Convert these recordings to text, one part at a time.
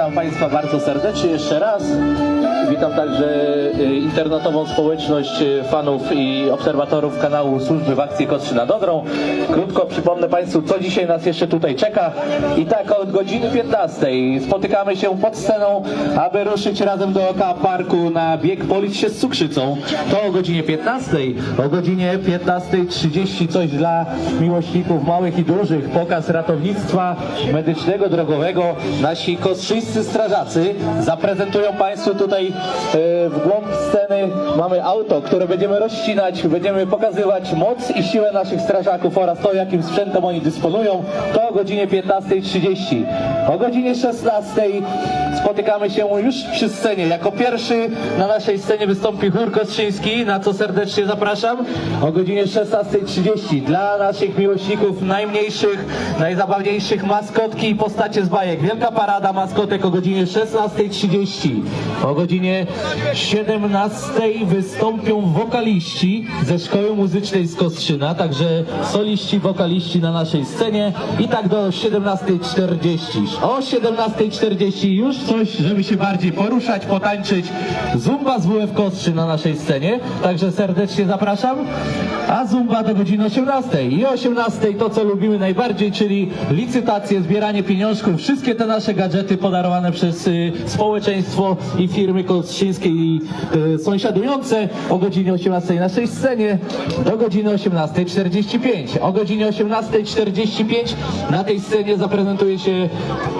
Witam Państwa bardzo serdecznie jeszcze raz. Witam także y, internetową społeczność y, fanów i obserwatorów kanału Służby w Akcji Kostrzy nad Odrą. Krótko przypomnę Państwu, co dzisiaj nas jeszcze tutaj czeka. I tak od godziny 15 spotykamy się pod sceną, aby ruszyć razem do oka parku na bieg polić się z cukrzycą. To o godzinie 15. O godzinie 15.30 coś dla miłośników małych i dużych. Pokaz ratownictwa medycznego, drogowego. Nasi kostrzyńscy strażacy zaprezentują Państwu tutaj e, w głąb sceny mamy auto, które będziemy rozcinać, będziemy pokazywać moc i siłę naszych strażaków oraz to, jakim sprzętem oni dysponują. To o godzinie 15.30. O godzinie 16.00 spotykamy się już przy scenie. Jako pierwszy na naszej scenie wystąpi chór kostrzyński, na co serdecznie zapraszam. O godzinie 16.30 dla naszych miłośników najmniejszych, najzabawniejszych maskotki i postacie z bajek. Wielka parada maskotek o godzinie 16.30. O godzinie 17.00 wystąpią wokaliści ze Szkoły Muzycznej z Kostrzyna, także soliści, wokaliści na naszej scenie i tak do 17.40. O 17.40 już coś, żeby się bardziej poruszać, potańczyć. Zumba z WF Kostrzy na naszej scenie, także serdecznie zapraszam. A Zumba do godziny 18. I o 18 to, co lubimy najbardziej, czyli licytacje, zbieranie pieniążków, wszystkie te nasze gadżety podarowane przez y, społeczeństwo i firmy kostrzyńskie i y, sąsiadujące o godzinie 18 na naszej scenie do godziny 18.45. O godzinie 18.45 na tej scenie zaprezentuje się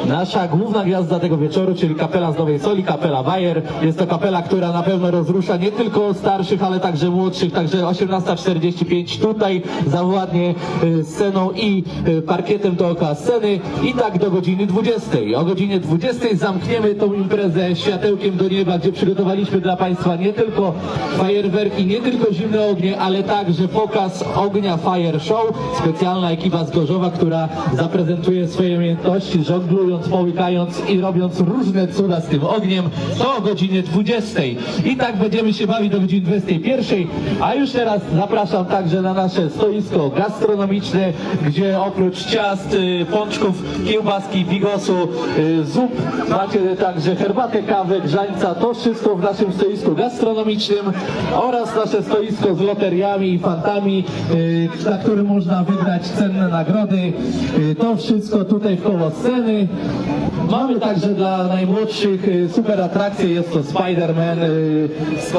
nasza główna gwiazda tego wieczoru, czyli kapela z Nowej Soli, kapela Bayer. Jest to kapela, która na pewno rozrusza nie tylko starszych, ale także młodszych, także 18.45 tutaj zawładnie y, sceną i y, parkietem dookoła sceny i tak do godziny 20. O godzinie 20 zamkniemy tą imprezę światełkiem do nieba, gdzie przygotowaliśmy dla Państwa nie tylko fajerwerki, nie tylko zimne ognie, ale także pokaz ognia Fire Show. Specjalna ekipa z Gorzowa, która zaprezentuje swoje umiejętności, żonglując, połykając i robiąc różne cuda z tym ogniem. To o godzinie 20. I tak będziemy się bawić do godziny 21. A już teraz zapraszam także na nasze stoisko gastronomiczne, gdzie oprócz ciast, y, pączków, kiełbaski, bigosu, y, zup, macie także herbatę, kawę, grzańca. To wszystko w naszym stoisku gastronomicznym oraz nasze stoisko z loteriami i fantami, y, na którym można wygrać cenne nagrody. Y, To wszystko tutaj w koło sceny. Mamy także dla najmłodszych y, super atrakcje, jest to Spider-Man